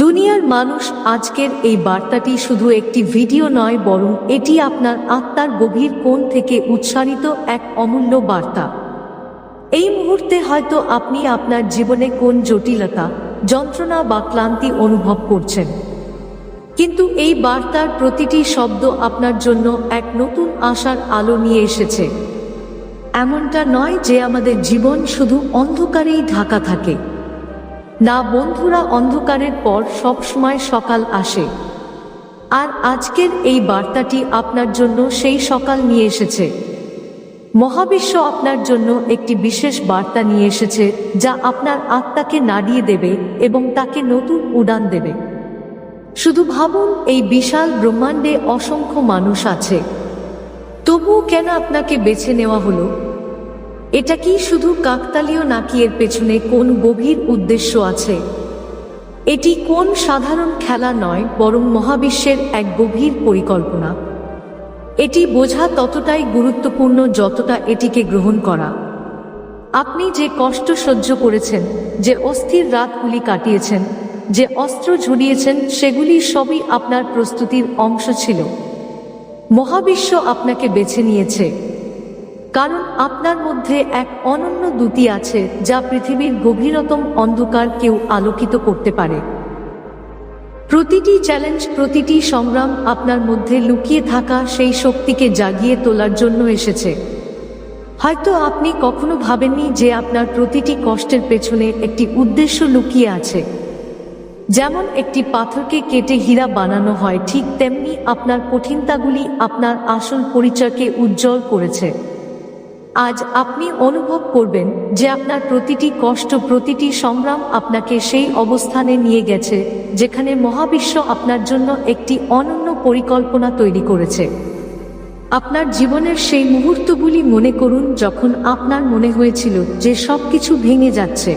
দুনিয়ার মানুষ আজকের এই বার্তাটি শুধু একটি ভিডিও নয়, বরং এটি আপনার আত্মার গভীর কোণ থেকে উচ্চারিত এক অমূল্য বার্তা। এই মুহূর্তে হয়তো আপনি আপনার জীবনে কোন জটিলতা, যন্ত্রণা বা ক্লান্তি অনুভব করছেন। কিন্তু এই বার্তার প্রতিটি শব্দ আপনার জন্য এক নতুন আশার আলো নিয়ে এসেছে। এমনটা নয় যে আমাদের জীবন শুধু অন্ধকারেই ঢাকা থাকে। না বন্ধুরা অন্ধকারের পর সব সময় সকাল আসে। আর আজকের এই বার্তাটি আপনার জন্য সেই সকাল নিয়ে এসেছে। মহাবিশ্ব আপনার জন্য একটি বিশেষ বার্তা নিয়ে এসেছে যা আপনার আত্মাকে নাড়িয়ে দেবে এবং তাকে নতুন উড়ান দেবে। শুধু ভাবুন, এই বিশাল ব্রহ্মাণ্ডে অসংখ্য মানুষ আছে। তবুও কেন আপনাকে বেছে নেওয়া হলো? এটা কি শুধু কাকতালীয় নাকি এর পেছনে কোন গভীর উদ্দেশ্য আছে? এটি কোন সাধারণ খেলা নয়, বরং মহাবিশ্বের এক গভীর পরিকল্পনা। এটি বোঝা ততটাই গুরুত্বপূর্ণ যতটা এটিকে গ্রহণ করা। আপনি যে কষ্ট সহ্য করেছেন, যে অস্থির রাতগুলি কাটিয়েছেন, যে অস্ত্র ঝুড়িয়েছেন সেগুলি সবই আপনার প্রস্তুতির অংশ ছিল। মহাবিশ্ব আপনাকে বেছে নিয়েছে। কারণ আপনার মধ্যে এক অনন্য দ্যুতি আছে যা পৃথিবীর গভীরতম অন্ধকার কেউ আলোকিত করতে পারে। প্রতিটি চ্যালেঞ্জ, প্রতিটি সংগ্রাম আপনার মধ্যে লুকিয়ে থাকা সেই শক্তিকে জাগিয়ে তোলার জন্য এসেছে। হয়তো আপনি কখনো ভাবেননি যে আপনার প্রতিটি কষ্টের পেছনে একটি উদ্দেশ্য লুকিয়ে আছে। যেমন একটি পাথরকে কেটে হীরা বানানো হয়, ঠিক তেমনি আপনার কঠিনতাগুলি আপনার আসল পরিচয়কে উজ্জ্বল করেছে। আজ আপনি অনুভব করবেন যে আপনার প্রতিটি কষ্ট, প্রতিটি সংগ্রাম আপনাকে সেই অবস্থানে নিয়ে গেছে, যেখানে মহাবিশ্ব আপনার জন্য একটি অনন্য পরিকল্পনা তৈরি করেছে। আপনার জীবনের সেই মুহূর্তগুলি মনে করুন যখন আপনার মনে হয়েছিল যে সব কিছু ভেঙে যাচ্ছে।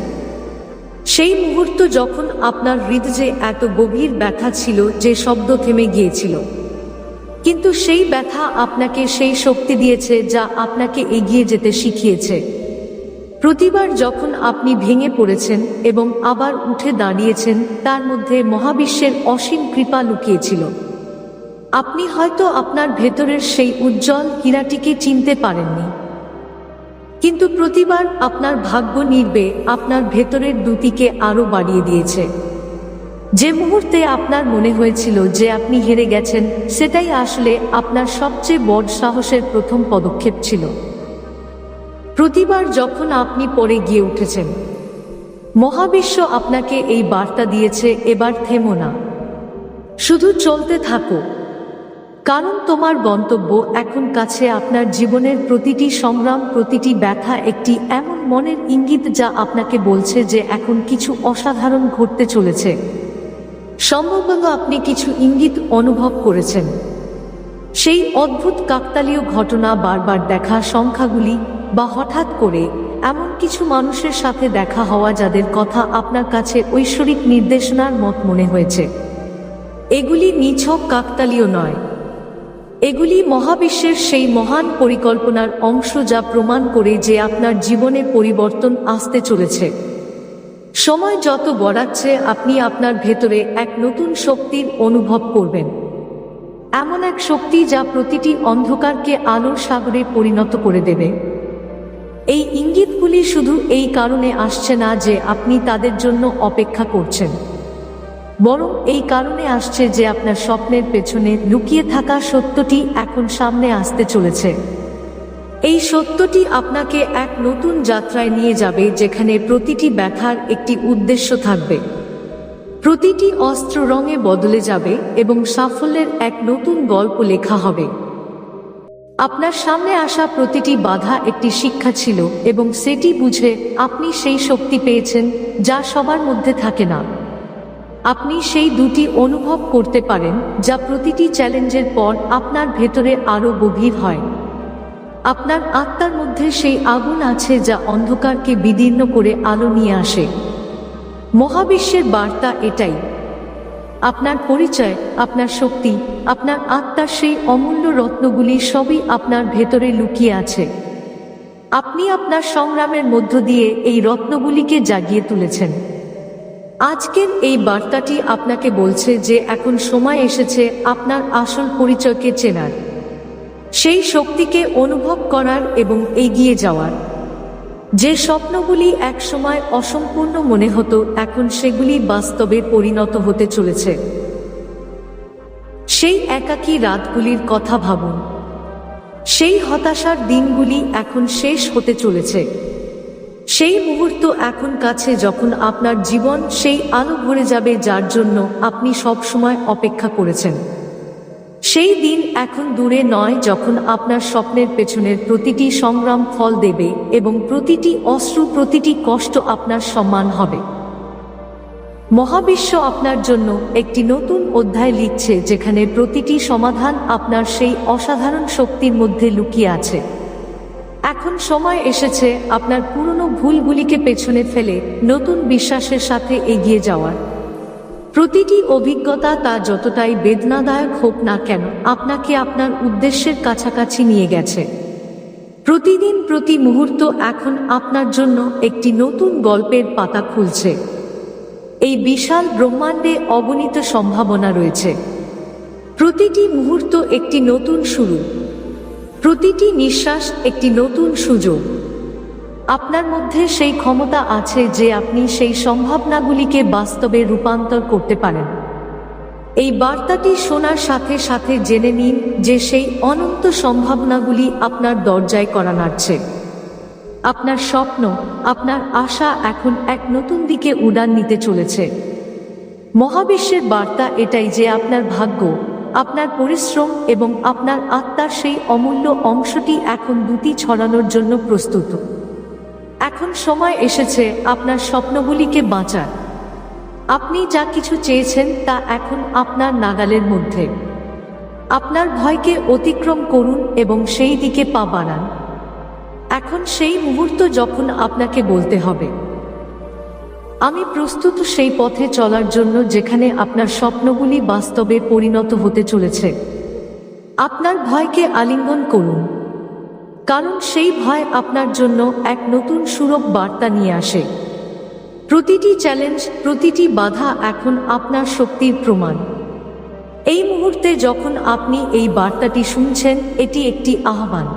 সেই মুহূর্ত যখন আপনার হৃদয়ে এত গভীর ব্যথা ছিল যে শব্দ থেমে গিয়েছিল। কিন্তু সেই ব্যথা আপনাকে সেই শক্তি দিয়েছে যা আপনাকে এগিয়ে যেতে শিখিয়েছে। প্রতিবার যখন আপনি ভেঙে পড়েছেন এবং আবার উঠে দাঁড়িয়েছেন, তার মধ্যে মহাবিশ্বের অসীম কৃপা লুকিয়েছিল। আপনি হয়তো আপনার ভেতরের সেই উজ্জ্বল হীরাটিকে চিনতে পারেননি। কিন্তু প্রতিবার আপনার ভাগ্য নির্বে আপনার ভেতরের দুটিকে আরও বাড়িয়ে দিয়েছে। যে মুহূর্তে আপনার মনে হয়েছিল যে আপনি হেরে গেছেন, সেটাই আসলে আপনার সবচেয়ে বড় সাহসের প্রথম পদক্ষেপ ছিল। প্রতিবার যখন আপনি পরে গিয়ে উঠেছেন, মহাবিশ্ব আপনাকে এই বার্তা দিয়েছে, এবার থেমো না। শুধু চলতে থাকো। কারণ তোমার গন্তব্য এখন কাছে আপনার জীবনের প্রতিটি সংগ্রাম, প্রতিটি ব্যথা একটি এমন মনের ইঙ্গিত যা আপনাকে বলছে যে এখন কিছু অসাধারণ ঘটতে চলেছে। সম্ভবত আপনি কিছু ইঙ্গিত অনুভব করেছেন। সেই অদ্ভুত কাকতালীয় ঘটনা বারবার দেখা সংখ্যাগুলি বা হঠাৎ করে এমন কিছু মানুষের সাথে দেখা হওয়া যাদের কথা আপনার কাছে ঐশ্বরিক নির্দেশনার মত মনে হয়েছে। এগুলি নিছক কাকতালীয় নয়। এগুলি মহাবিশ্বের সেই মহান পরিকল্পনার অংশ যা প্রমাণ করে যে আপনার জীবনে পরিবর্তন আসতে চলেছে। সময় যত গড়াচ্ছে আপনি আপনার ভেতরে এক নতুন শক্তির অনুভব করবেন। এমন এক শক্তি যা প্রতিটি অন্ধকারকে আলোর সাগরে পরিণত করে দেবে। এই ইঙ্গিতগুলি শুধু এই কারণে আসছে না যে আপনি তাদের জন্য অপেক্ষা করছেন। বরং এই কারণে আসছে যে আপনার স্বপ্নের পেছনে লুকিয়ে থাকা সত্যটি এখন সামনে আসতে চলেছে। এই সত্যটি আপনাকে এক নতুন যাত্রায় নিয়ে যাবে, যেখানে প্রতিটি ব্যথার একটি উদ্দেশ্য থাকবে। প্রতিটি অস্ত্র রঙে বদলে যাবে এবং সাফল্যের এক নতুন গল্প লেখা হবে। আপনার সামনে আসা প্রতিটি বাধা একটি শিক্ষা ছিল এবং সেটি বুঝে আপনি সেই শক্তি পেয়েছেন, যা সবার মধ্যে থাকে না। আপনি সেই দুটি অনুভব করতে পারেন, যা প্রতিটি চ্যালেঞ্জের পর আপনার ভেতরে আরও গভীর হয়। আপনার আত্মার মধ্যে সেই আগুন আছে যা অন্ধকারকে বিদীর্ণ করে আলো নিয়ে আসে। মহাবিশ্বের বার্তা এটাই। আপনার পরিচয়, আপনার শক্তি, আপনার আত্মার সেই অমূল্য রত্নগুলি সবই আপনার ভেতরে লুকিয়ে আছে। আপনি আপনার সংগ্রামের মধ্য দিয়ে এই রত্নগুলিকে জাগিয়ে তুলেছেন। আজকের এই বার্তাটি আপনাকে বলছে যে এখন সময় এসেছে আপনার আসল পরিচয়কে চেনার। সেই শক্তিকে অনুভব করার এবং এগিয়ে যাওয়ার। যে স্বপ্নগুলি একসময় অসম্পূর্ণ মনে হতো, এখন সেগুলি বাস্তবে পরিণত হতে চলেছে। সেই একাকী রাতগুলির কথা ভাবুন। সেই হতাশার দিনগুলি এখন শেষ হতে চলেছে। সেই মুহূর্ত এখন কাছে যখন আপনার জীবন সেই আলো ভরে যাবে, যার জন্য আপনি সব সময় অপেক্ষা করেছেন। সেই দিন এখন দূরে নয় যখন আপনার স্বপ্নের পেছনের প্রতিটি সংগ্রাম ফল দেবে এবং প্রতিটি অশ্রু, প্রতিটি কষ্ট আপনার সম্মান হবে। মহাবিশ্ব আপনার জন্য একটি নতুন অধ্যায় লিখছে যেখানে প্রতিটি সমাধান আপনার সেই অসাধারণ শক্তির মধ্যে লুকিয়ে আছে। এখন সময় এসেছে আপনার পুরনো ভুলগুলিকে পেছনে ফেলে নতুন বিশ্বাসের সাথে এগিয়ে যাওয়ার। প্রতিটি অভিজ্ঞতা তা যতটাই বেদনাদায়ক হোক না কেন, আপনাকে আপনার উদ্দেশ্যের কাছাকাছি নিয়ে গেছে। প্রতিদিন প্রতি মুহূর্ত এখন আপনার জন্য একটি নতুন গল্পের পাতা খুলছে। এই বিশাল ব্রহ্মাণ্ডে অগণিত সম্ভাবনা রয়েছে। প্রতিটি মুহূর্ত একটি নতুন শুরু। প্রতিটি নিঃশ্বাস একটি নতুন সুযোগ। আপনার মধ্যে সেই ক্ষমতা আছে যে আপনি সেই সম্ভাবনাগুলিকে বাস্তবে রূপান্তর করতে পারেন। এই বার্তাটি শোনার সাথে সাথে জেনে নিন যে সেই অনন্ত সম্ভাবনাগুলি আপনার দরজায় করা নাড়ছে আপনার স্বপ্ন, আপনার আশা এখন এক নতুন দিকে উড়ান নিতে চলেছে। মহাবিশ্বের বার্তা এটাই যে আপনার ভাগ্য, আপনার পরিশ্রম এবং আপনার আত্মার সেই অমূল্য অংশটি এখন দুটি ছড়ানোর জন্য প্রস্তুত। এখন সময় এসেছে আপনার স্বপ্নগুলিকে বাঁচার। আপনি যা কিছু চেয়েছেন তা এখন আপনার নাগালের মধ্যে। আপনার ভয়কে অতিক্রম করুন এবং সেই দিকে পা বাড়ান। এখন সেই মুহূর্ত যখন আপনাকে বলতে হবে। আমি প্রস্তুত সেই পথে চলার জন্য যেখানে আপনার স্বপ্নগুলি বাস্তবে পরিণত হতে চলেছে। আপনার ভয়কে আলিঙ্গন করুন। কারণ সেই ভয় আপনার জন্য এক নতুন সুরভ বার্তা নিয়ে আসে। প্রতিটি চ্যালেঞ্জ প্রতিটি বাধা এখন আপনার শক্তির প্রমাণ। এই মুহূর্তে যখন আপনি এই বার্তাটি শুনছেন, এটি একটি আহ্বান।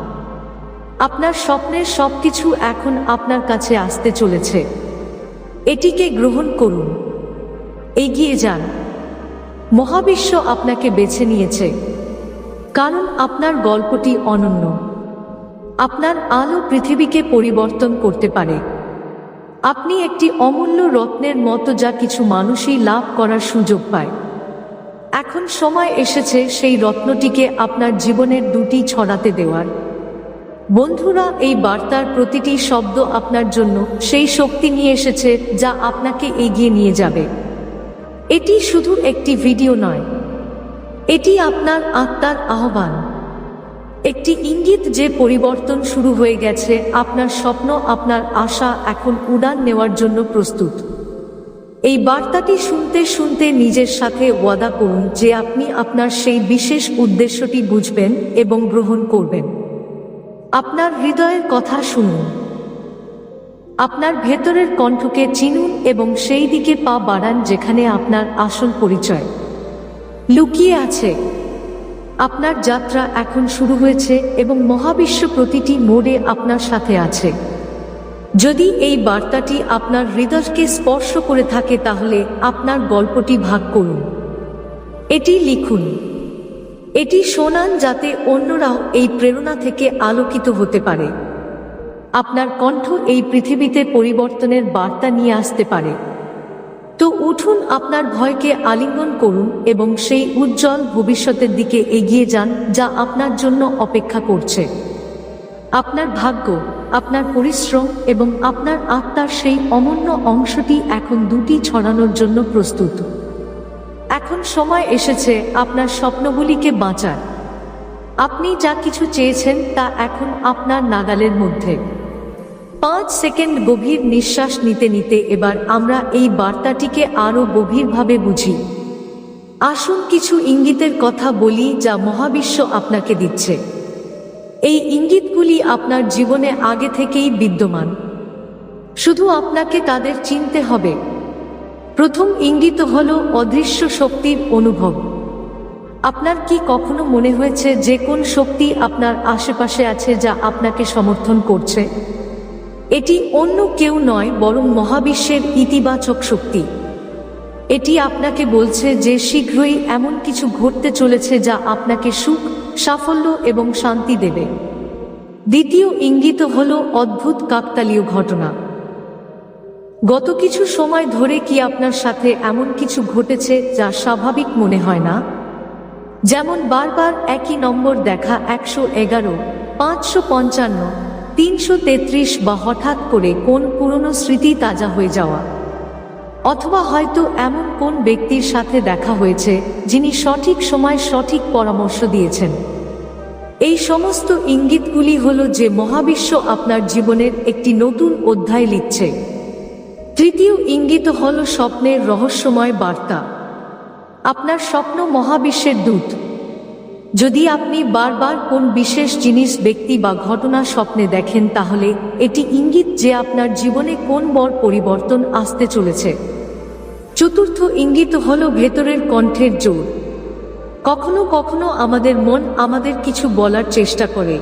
আপনার স্বপ্নের সবকিছু এখন আপনার কাছে আসতে চলেছে। এটিকে গ্রহণ করুন। এগিয়ে যান। মহাবিশ্ব আপনাকে বেছে নিয়েছে। কারণ আপনার গল্পটি অনন্য। আপনার আলো পৃথিবীকে পরিবর্তন করতে পারে। আপনি একটি অমূল্য রত্নের মতো যা কিছু মানুষই লাভ করার সুযোগ পায়। এখন সময় এসেছে সেই রত্নটিকে আপনার জীবনের দুটি ছড়াতে দেওয়ার। বন্ধুরা, এই বার্তার প্রতিটি শব্দ আপনার জন্য সেই শক্তি নিয়ে এসেছে যা আপনাকে এগিয়ে নিয়ে যাবে। এটি শুধু একটি ভিডিও নয়। এটি আপনার আত্মার আহ্বান। একটি ইঙ্গিত যে পরিবর্তন শুরু হয়ে গেছে, আপনার স্বপ্ন, আপনার আশা এখন উড়ান নেওয়ার জন্য প্রস্তুত। এই বার্তাটি শুনতে শুনতে নিজের সাথে ওয়াদা করুন যে আপনি আপনার সেই বিশেষ উদ্দেশ্যটি বুঝবেন এবং গ্রহণ করবেন। আপনার হৃদয়ের কথা শুনুন। আপনার ভেতরের কণ্ঠকে চিনুন এবং সেই দিকে পা বাড়ান যেখানে আপনার আসল পরিচয়। লুকিয়ে আছে। আপনার যাত্রা এখন শুরু হয়েছে এবং মহাবিশ্ব প্রতিটি মোড়ে আপনার সাথে আছে। যদি এই বার্তাটি আপনার হৃদয়কে স্পর্শ করে থাকে তাহলে আপনার গল্পটি ভাগ করুন। এটি লিখুন, এটি শোনান যাতে অন্যরাও এই প্রেরণা থেকে আলোকিত হতে পারে। আপনার কণ্ঠ এই পৃথিবীতে পরিবর্তনের বার্তা নিয়ে আসতে পারে। তো উঠুন আপনার ভয়কে আলিঙ্গন করুন এবং সেই উজ্জ্বল ভবিষ্যতের দিকে এগিয়ে যান, যা আপনার জন্য অপেক্ষা করছে। আপনার ভাগ্য, আপনার পরিশ্রম এবং আপনার আত্মার সেই অমূল্য অংশটি এখন দুটি ছড়ানোর জন্য প্রস্তুত। এখন সময় এসেছে আপনার স্বপ্নগুলিকে বাঁচার। আপনি যা কিছু চেয়েছেন তা এখন আপনার নাগালের মধ্যে। পাঁচ সেকেন্ড গভীর নিঃশ্বাস নিতে নিতে এবার আমরা এই বার্তাটিকে আরও গভীরভাবে বুঝি। আসুন কিছু ইঙ্গিতের কথা বলি যা মহাবিশ্ব আপনাকে দিচ্ছে। এই ইঙ্গিতগুলি আপনার জীবনে আগে থেকেই বিদ্যমান। শুধু আপনাকে তাদের চিনতে হবে। প্রথম ইঙ্গিত হল অদৃশ্য শক্তির অনুভব। আপনার কি কখনো মনে হয়েছে যে কোন শক্তি আপনার আশেপাশে আছে যা আপনাকে সমর্থন করছে? এটি অন্য কেউ নয়, বরং মহাবিশ্বের ইতিবাচক শক্তি। এটি আপনাকে বলছে যে শীঘ্রই এমন কিছু ঘটতে চলেছে যা আপনাকে সুখ, সাফল্য এবং শান্তি দেবে। দ্বিতীয় ইঙ্গিত হল অদ্ভুত কাকতালীয় ঘটনা। গত কিছু সময় ধরে কি আপনার সাথে এমন কিছু ঘটেছে যা স্বাভাবিক মনে হয় না? যেমন বারবার একই নম্বর দেখা একশো এগারো, পাঁচশো পঞ্চান্ন তিনশো তেত্রিশ বা হঠাৎ করে কোন পুরনো স্মৃতি তাজা হয়ে যাওয়া? অথবা হয়তো এমন কোন ব্যক্তির সাথে দেখা হয়েছে যিনি সঠিক সময় সঠিক পরামর্শ দিয়েছেন? এই সমস্ত ইঙ্গিতগুলি হল যে মহাবিশ্ব আপনার জীবনের একটি নতুন অধ্যায় লিখছে। তৃতীয় ইঙ্গিত হল স্বপ্নের রহস্যময় বার্তা। আপনার স্বপ্ন মহাবিশ্বের দূত। যদি আপনি বারবার কোন বিশেষ জিনিস, ব্যক্তি বা ঘটনা স্বপ্নে দেখেন, তাহলে এটি ইঙ্গিত যে আপনার জীবনে কোন বড় পরিবর্তন আসতে চলেছে। চতুর্থ ইঙ্গিত হল ভেতরের কণ্ঠের জোর। কখনো কখনো আমাদের মন আমাদের কিছু বলার চেষ্টা করে।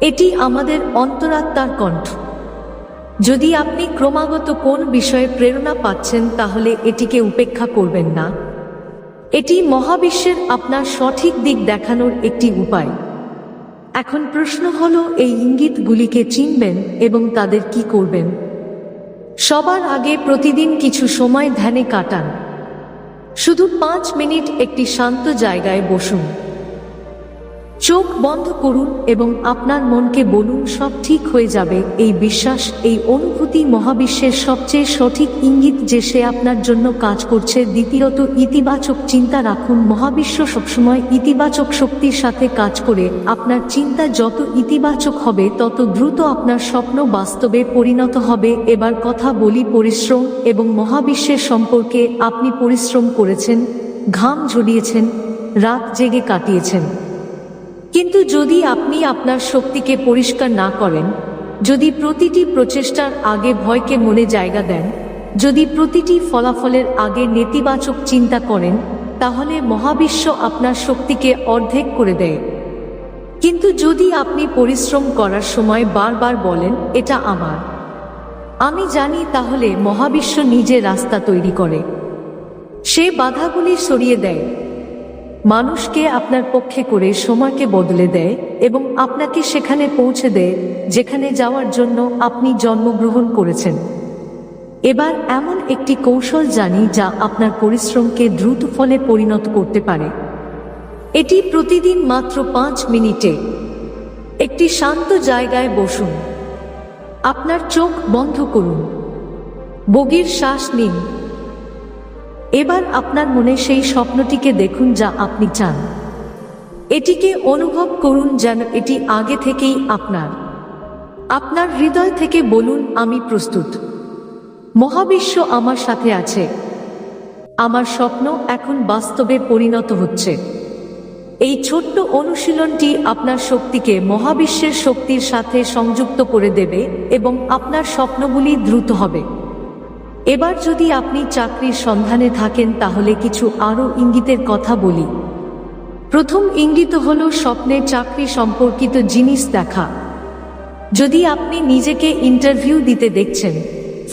এটি আমাদের অন্তরাত্মার কণ্ঠ। যদি আপনি ক্রমাগত কোন বিষয়ে প্রেরণা পাচ্ছেন, তাহলে এটিকে উপেক্ষা করবেন না। এটি মহাবিশ্বের আপনার সঠিক দিক দেখানোর একটি উপায়। এখন প্রশ্ন হল, এই ইঙ্গিতগুলিকে চিনবেন এবং তাদের কি করবেন? সবার আগে প্রতিদিন কিছু সময় ধ্যানে কাটান। শুধু পাঁচ মিনিট একটি শান্ত জায়গায় বসুন। চোখ বন্ধ করুন এবং আপনার মনকে বলুন, সব ঠিক হয়ে যাবে। এই বিশ্বাস, এই অনুভূতি মহাবিশ্বের সবচেয়ে সঠিক ইঙ্গিত যে সে আপনার জন্য কাজ করছে। দ্বিতীয়ত, ইতিবাচক চিন্তা রাখুন। মহাবিশ্ব সবসময় ইতিবাচক শক্তির সাথে কাজ করে। আপনার চিন্তা যত ইতিবাচক হবে, তত দ্রুত আপনার স্বপ্ন বাস্তবে পরিণত হবে। এবার কথা বলি পরিশ্রম এবং মহাবিশ্বের সম্পর্কে। আপনি পরিশ্রম করেছেন, ঘাম ঝরিয়েছেন, রাত জেগে কাটিয়েছেন। কিন্তু যদি আপনি আপনার শক্তিকে পরিষ্কার না করেন, যদি প্রতিটি প্রচেষ্টার আগে ভয়কে মনে জায়গা দেন, যদি প্রতিটি ফলাফলের আগে নেতিবাচক চিন্তা করেন, তাহলে মহাবিশ্ব আপনার শক্তিকে অর্ধেক করে দেয়। কিন্তু যদি আপনি পরিশ্রম করার সময় বারবার বলেন, এটা আমার। আমি জানি তাহলে মহাবিশ্ব নিজে রাস্তা তৈরি করে। সে বাধাগুলি সরিয়ে দেয়। মানুষকে আপনার পক্ষে করে সময়কে বদলে দেয় এবং আপনাকে সেখানে পৌঁছে দেয়, যেখানে যাওয়ার জন্য আপনি জন্মগ্রহণ করেছেন। এবার এমন একটি কৌশল জানি যা আপনার পরিশ্রমকে দ্রুত ফলে পরিণত করতে পারে। এটি প্রতিদিন মাত্র পাঁচ মিনিটে। একটি শান্ত জায়গায় বসুন। আপনার চোখ বন্ধ করুন। বগির শ্বাস নিন। এবার আপনার মনে সেই স্বপ্নটিকে দেখুন যা আপনি চান। এটিকে অনুভব করুন যেন এটি আগে থেকেই আপনার। আপনার হৃদয় থেকে বলুন, আমি প্রস্তুত। মহাবিশ্ব আমার সাথে আছে। আমার স্বপ্ন এখন বাস্তবে পরিণত হচ্ছে। এই ছোট্ট অনুশীলনটি আপনার শক্তিকে মহাবিশ্বের শক্তির সাথে সংযুক্ত করে দেবে এবং আপনার স্বপ্নগুলি দ্রুত হবে। এবার যদি আপনি চাকরির সন্ধানে থাকেন, তাহলে কিছু আরও ইঙ্গিতের কথা বলি। প্রথম ইঙ্গিত হল স্বপ্নের চাকরি সম্পর্কিত জিনিস দেখা। যদি আপনি নিজেকে ইন্টারভিউ দিতে দেখছেন,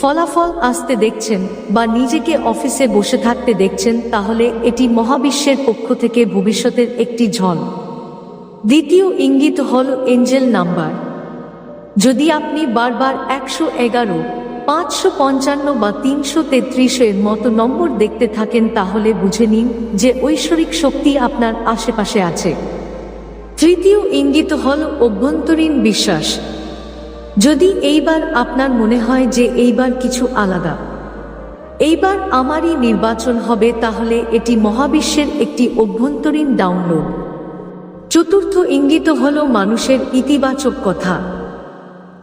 ফলাফল আসতে দেখছেন বা নিজেকে অফিসে বসে থাকতে দেখছেন, তাহলে এটি মহাবিশ্বের পক্ষ থেকে ভবিষ্যতের একটি ঝল। দ্বিতীয় ইঙ্গিত হল এঞ্জেল নাম্বার। যদি আপনি বারবার একশো এগারো পাঁচশো পঞ্চান্ন বা তিনশো তেত্রিশের মতো নম্বর দেখতে থাকেন তাহলে বুঝে নিন যে ঐশ্বরিক শক্তি আপনার আশেপাশে আছে। তৃতীয় ইঙ্গিত হল অভ্যন্তরীণ বিশ্বাস। যদি এইবার আপনার মনে হয় যে এইবার কিছু আলাদা, এইবার আমারই নির্বাচন হবে, তাহলে এটি মহাবিশ্বের একটি অভ্যন্তরীণ ডাউনলোড চতুর্থ ইঙ্গিত হল মানুষের ইতিবাচক কথা।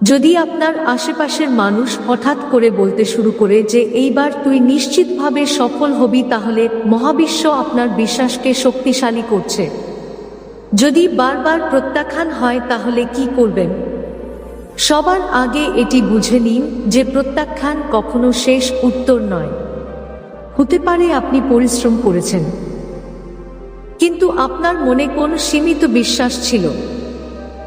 যদি আপনার আশেপাশের মানুষ হঠাৎ করে বলতে শুরু করে যে এইবার তুই নিশ্চিতভাবে সফল হবি, তাহলে মহাবিশ্ব আপনার বিশ্বাসকে শক্তিশালী করছে। যদি বারবার প্রত্যাখ্যান হয়, তাহলে কি করবেন? সবার আগে এটি বুঝে নিন যে প্রত্যাখ্যান কখনো শেষ উত্তর নয়। হতে পারে আপনি পরিশ্রম করেছেন। কিন্তু আপনার মনে কোন সীমিত বিশ্বাস ছিল?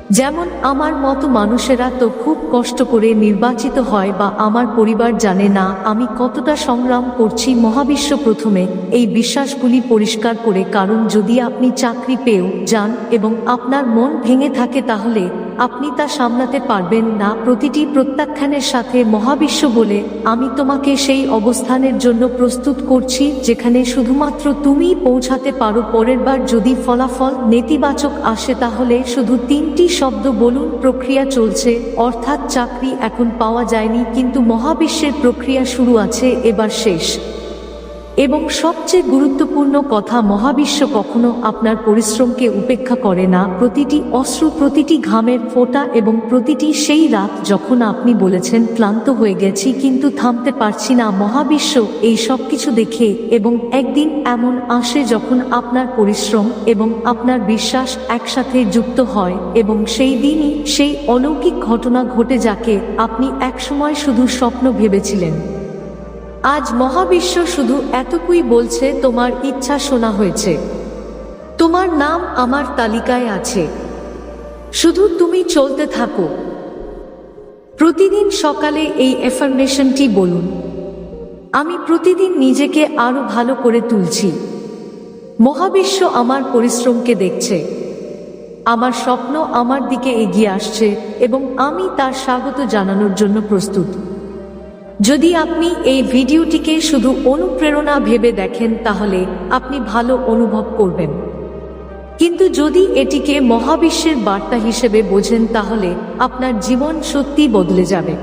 যেমন আমার মতো মানুষেরা তো খুব কষ্ট করে নির্বাচিত হয় বা আমার পরিবার জানে না আমি কতটা সংগ্রাম করছি মহাবিশ্ব প্রথমে, এই বিশ্বাসগুলি পরিষ্কার করে, কারণ যদি আপনি চাকরি পেয়েও যান এবং আপনার মন ভেঙে থাকে তাহলে আপনি তা সামলাতে পারবেন না। প্রতিটি প্রত্যাখ্যানের সাথে মহাবিশ্ব বলে, আমি তোমাকে সেই অবস্থানের জন্য প্রস্তুত করছি, যেখানে শুধুমাত্র তুমিই পৌঁছাতে পারো। পরের বার যদি ফলাফল নেতিবাচক আসে, তাহলে শুধু তিনটি শব্দ বলুন, প্রক্রিয়া চলছে। অর্থাৎ চাকরি এখন পাওয়া যায়নি, কিন্তু মহাবিশ্বের প্রক্রিয়া শুরু আছে, এবার শেষ। এবং সবচেয়ে গুরুত্বপূর্ণ কথা, মহাবিশ্ব কখনো আপনার পরিশ্রমকে উপেক্ষা করে না। প্রতিটি অস্ত্র প্রতিটি ঘামের ফোঁটা এবং প্রতিটি সেই রাত যখন আপনি বলেছেন, ক্লান্ত হয়ে গেছি, কিন্তু থামতে পারছি না। মহাবিশ্ব এই সব কিছু দেখে এবং একদিন এমন আসে যখন আপনার পরিশ্রম এবং আপনার বিশ্বাস একসাথে যুক্ত হয় এবং সেই দিনই সেই অলৌকিক ঘটনা ঘটে যাকে আপনি একসময় শুধু স্বপ্ন ভেবেছিলেন। আজ মহাবিশ্ব শুধু এতটুকুই বলছে, তোমার ইচ্ছা শোনা হয়েছে। তোমার নাম আমার তালিকায় আছে। শুধু তুমি চলতে থাকো। প্রতিদিন সকালে এই এফার্মেশনটি বলুন। আমি প্রতিদিন নিজেকে আরও ভালো করে তুলছি। মহাবিশ্ব আমার পরিশ্রমকে দেখছে। আমার স্বপ্ন আমার দিকে এগিয়ে আসছে এবং আমি তার স্বাগত জানানোর জন্য প্রস্তুত। যদি আপনি এই ভিডিওটিকে শুধু অনুপ্রেরণা ভেবে দেখেন, তাহলে আপনি ভালো অনুভব করবেন। কিন্তু যদি এটিকে মহাবিশ্বের বার্তা হিসেবে বোঝেন, তাহলে আপনার জীবন সত্যি বদলে যাবে।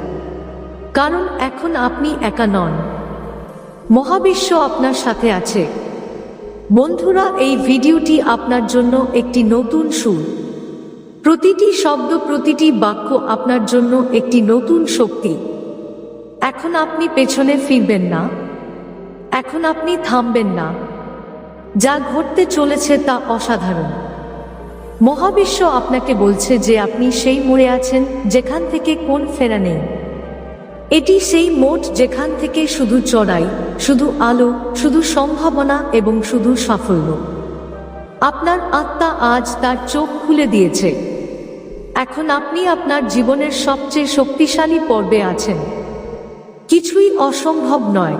কারণ এখন আপনি একা নন। মহাবিশ্ব আপনার সাথে আছে। বন্ধুরা, এই ভিডিওটি আপনার জন্য একটি নতুন সুর। প্রতিটি শব্দ, প্রতিটি বাক্য আপনার জন্য একটি নতুন শক্তি। এখন আপনি পেছনে ফিরবেন না। এখন আপনি থামবেন না। যা ঘটতে চলেছে তা অসাধারণ। মহাবিশ্ব আপনাকে বলছে যে আপনি সেই মোড়ে আছেন যেখান থেকে কোন ফেরা নেই। এটি সেই মোট যেখান থেকে শুধু চড়াই, শুধু আলো, শুধু সম্ভাবনা এবং শুধু সাফল্য। আপনার আত্মা আজ তার চোখ খুলে দিয়েছে। এখন আপনি আপনার জীবনের সবচেয়ে শক্তিশালী পর্বে আছেন। কিছুই অসম্ভব নয়।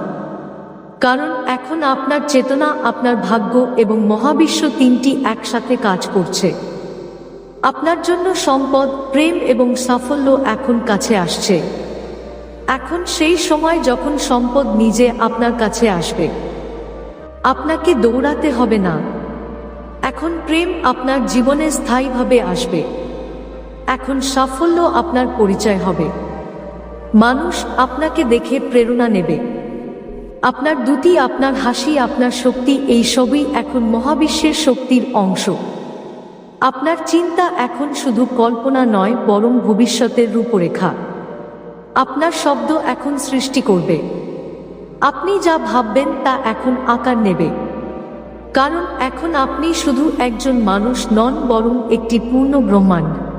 কারণ এখন আপনার চেতনা, আপনার ভাগ্য এবং মহাবিশ্ব তিনটি একসাথে কাজ করছে। আপনার জন্য সম্পদ, প্রেম এবং সাফল্য এখন কাছে আসছে। এখন সেই সময় যখন সম্পদ নিজে আপনার কাছে আসবে। আপনাকে দৌড়াতে হবে না। এখন প্রেম আপনার জীবনে স্থায়ীভাবে আসবে। এখন সাফল্য আপনার পরিচয় হবে। মানুষ আপনাকে দেখে প্রেরণা নেবে। আপনার দুটি আপনার হাসি, আপনার শক্তি এই সবই এখন মহাবিশ্বের শক্তির অংশ। আপনার চিন্তা এখন শুধু কল্পনা নয়, বরং ভবিষ্যতের রূপরেখা। আপনার শব্দ এখন সৃষ্টি করবে। আপনি যা ভাববেন তা এখন আকার নেবে। কারণ এখন আপনি শুধু একজন মানুষ নন, বরং একটি পূর্ণ ব্রহ্মাণ্ড।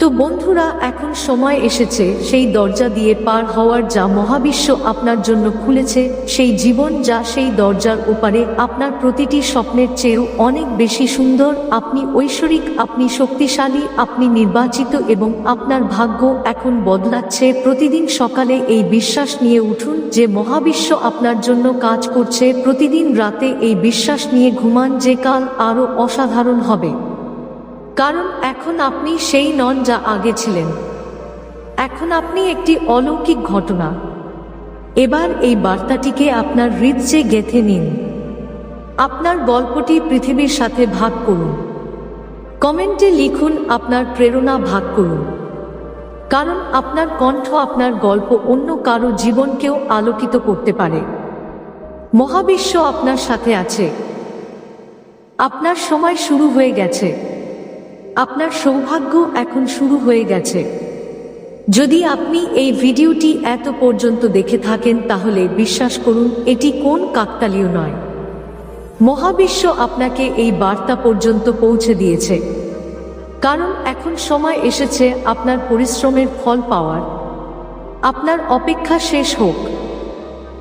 তো বন্ধুরা, এখন সময় এসেছে সেই দরজা দিয়ে পার হওয়ার যা মহাবিশ্ব আপনার জন্য খুলেছে, সেই জীবন যা সেই দরজার ওপারে আপনার প্রতিটি স্বপ্নের চেয়েও অনেক বেশি সুন্দর। আপনি ঐশ্বরিক, আপনি শক্তিশালী, আপনি নির্বাচিত এবং আপনার ভাগ্য এখন বদলাচ্ছে। প্রতিদিন সকালে এই বিশ্বাস নিয়ে উঠুন যে মহাবিশ্ব আপনার জন্য কাজ করছে। প্রতিদিন রাতে এই বিশ্বাস নিয়ে ঘুমান যে কাল আরও অসাধারণ হবে। কারণ এখন আপনি সেই নন যা আগে ছিলেন। এখন আপনি একটি অলৌকিক ঘটনা। এবার এই বার্তাটিকে আপনার হৃদয়ে গেথে নিন। আপনার গল্পটি পৃথিবীর সাথে ভাগ করুন। কমেন্টে লিখুন আপনার প্রেরণা ভাগ করুন। কারণ আপনার কণ্ঠ আপনার গল্প অন্য কারও জীবনকেও আলোকিত করতে পারে। মহাবিশ্ব আপনার সাথে আছে। আপনার সময় শুরু হয়ে গেছে। আপনার সৌভাগ্য এখন শুরু হয়ে গেছে। যদি আপনি এই ভিডিওটি এত পর্যন্ত দেখে থাকেন, তাহলে বিশ্বাস করুন, এটি কোন কাকতালীয় নয়। মহাবিশ্ব আপনাকে এই বার্তা পর্যন্ত পৌঁছে দিয়েছে। কারণ এখন সময় এসেছে আপনার পরিশ্রমের ফল পাওয়ার। আপনার অপেক্ষা শেষ হোক।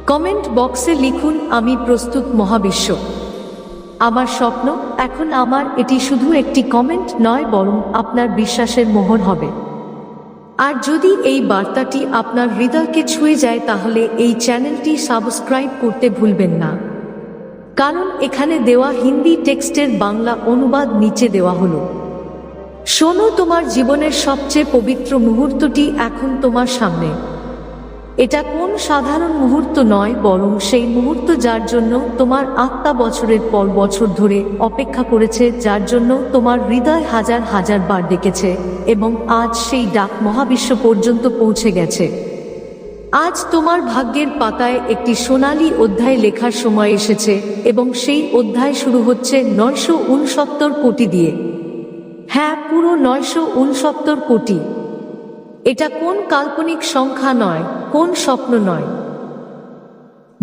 কমেন্ট বক্সে লিখুন, আমি প্রস্তুত মহাবিশ্ব। আমার স্বপ্ন এখন আমার, এটি শুধু একটি কমেন্ট নয় বরং আপনার বিশ্বাসের মোহর হবে। আর যদি এই বার্তাটি আপনার হৃদয়কে ছুঁয়ে যায় তাহলে এই চ্যানেলটি সাবস্ক্রাইব করতে ভুলবেন না। কারণ এখানে দেওয়া হিন্দি টেক্সটের বাংলা অনুবাদ নিচে দেওয়া হলো। শোনো তোমার জীবনের সবচেয়ে পবিত্র মুহূর্তটি এখন তোমার সামনে। এটা কোন সাধারণ মুহূর্ত নয়, বরং সেই মুহূর্ত যার জন্য তোমার আত্মা বছরের পর বছর ধরে অপেক্ষা করেছে, যার জন্য তোমার হৃদয় হাজার হাজার বার ডেকেছে, এবং আজ সেই ডাক মহাবিশ্ব পর্যন্ত পৌঁছে গেছে। আজ তোমার ভাগ্যের পাতায় একটি সোনালী অধ্যায় লেখার সময় এসেছে, এবং সেই অধ্যায় শুরু হচ্ছে নয়শো উনসত্তর কোটি দিয়ে। হ্যাঁ পুরো নয়শো উনসত্তর কোটি। এটা কোন কাল্পনিক সংখ্যা নয়, কোন স্বপ্ন নয়।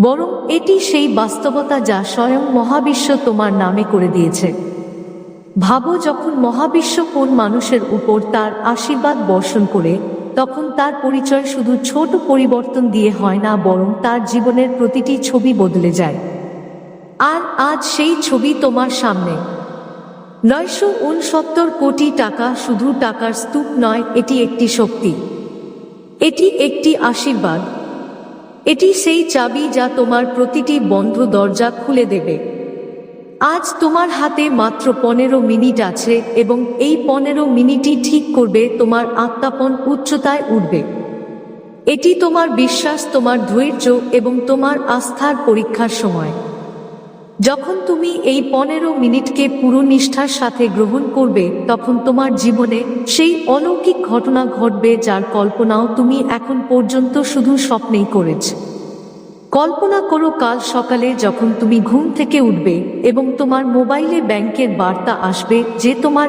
বরং এটি সেই বাস্তবতা যা স্বয়ং মহাবিশ্ব তোমার নামে করে দিয়েছে। ভাবো যখন মহাবিশ্ব কোন মানুষের উপর তার আশীর্বাদ বর্ষণ করে, তখন তার পরিচয় শুধু ছোট পরিবর্তন দিয়ে হয় না, বরং তার জীবনের প্রতিটি ছবি বদলে যায়। আর আজ সেই ছবি তোমার সামনে। নয়শো উনসত্তর কোটি টাকা শুধু টাকার স্তূপ নয়, এটি একটি শক্তি। এটি একটি আশীর্বাদ। এটি সেই চাবি যা তোমার প্রতিটি বন্ধ দরজা খুলে দেবে। আজ তোমার হাতে মাত্র পনেরো মিনিট আছে এবং এই পনেরো মিনিটই ঠিক করবে তোমার আত্মাপন উচ্চতায় উঠবে। এটি তোমার বিশ্বাস, তোমার ধৈর্য এবং তোমার আস্থার পরীক্ষার সময়। যখন তুমি এই পনেরো মিনিটকে পুরো নিষ্ঠার সাথে গ্রহণ করবে, তখন তোমার জীবনে সেই অলৌকিক ঘটনা ঘটবে যার কল্পনাও তুমি এখন পর্যন্ত শুধু স্বপ্নেই করেছ। কল্পনা করো কাল সকালে যখন তুমি ঘুম থেকে উঠবে এবং তোমার মোবাইলে ব্যাংকের বার্তা আসবে যে তোমার